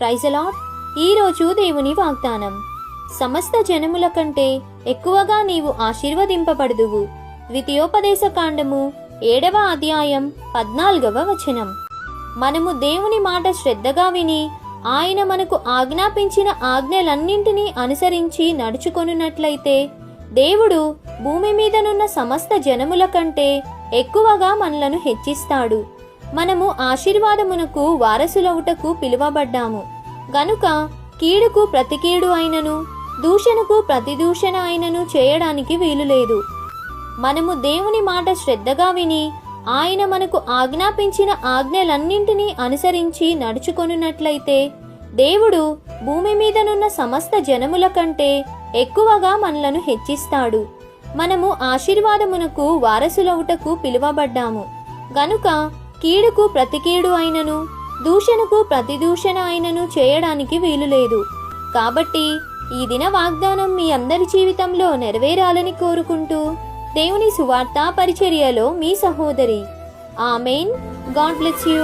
ప్రైజలాడ్ ఈరోజు దేవుని వాగ్దానం. సమస్త జనముల కంటే ఎక్కువగా నీవు ఆశీర్వదింపబడుదువు. ద్వితీయోపదేశ కాండము ఏడవ అధ్యాయం పద్నాలుగవ వచనం. మనము దేవుని మాట శ్రద్ధగా విని ఆయన మనకు ఆజ్ఞాపించిన ఆజ్ఞలన్నింటినీ అనుసరించి నడుచుకొనున్నట్లయితే దేవుడు భూమి మీదనున్న సమస్త జనముల కంటే ఎక్కువగా మనలను హెచ్చిస్తాడు. మనము ఆశీర్వాదమునకు వారసులవుటకు పిలువబడ్డాము. గనుక కీడుకు ప్రతికీడు అయినను దూషణకు ప్రతిదూషణ అయినను చేయడానికి వీలులేదు. మనము దేవుని మాట శ్రద్ధగా విని ఆయన మనకు ఆజ్ఞాపించిన ఆజ్ఞలన్నింటినీ అనుసరించి నడుచుకొనున్నట్లయితే దేవుడు భూమి మీదనున్న సమస్త జనముల కంటే ఎక్కువగా మనలను హెచ్చిస్తాడు. మనము ఆశీర్వాదమునకు వారసులవుటకు పిలువబడ్డాము. గనుక కీడుకు ప్రతికీడు అయినను దూషణకు ప్రతిదూషణ అయినను చేయడానికి వీలులేదు. కాబట్టి ఈ దిన వాగ్దానం మీ అందరి జీవితంలో నెరవేరాలని కోరుకుంటూ దేవుని సువార్త పరిచర్యలో మీ సహోదరి. ఆమెన్. God bless you.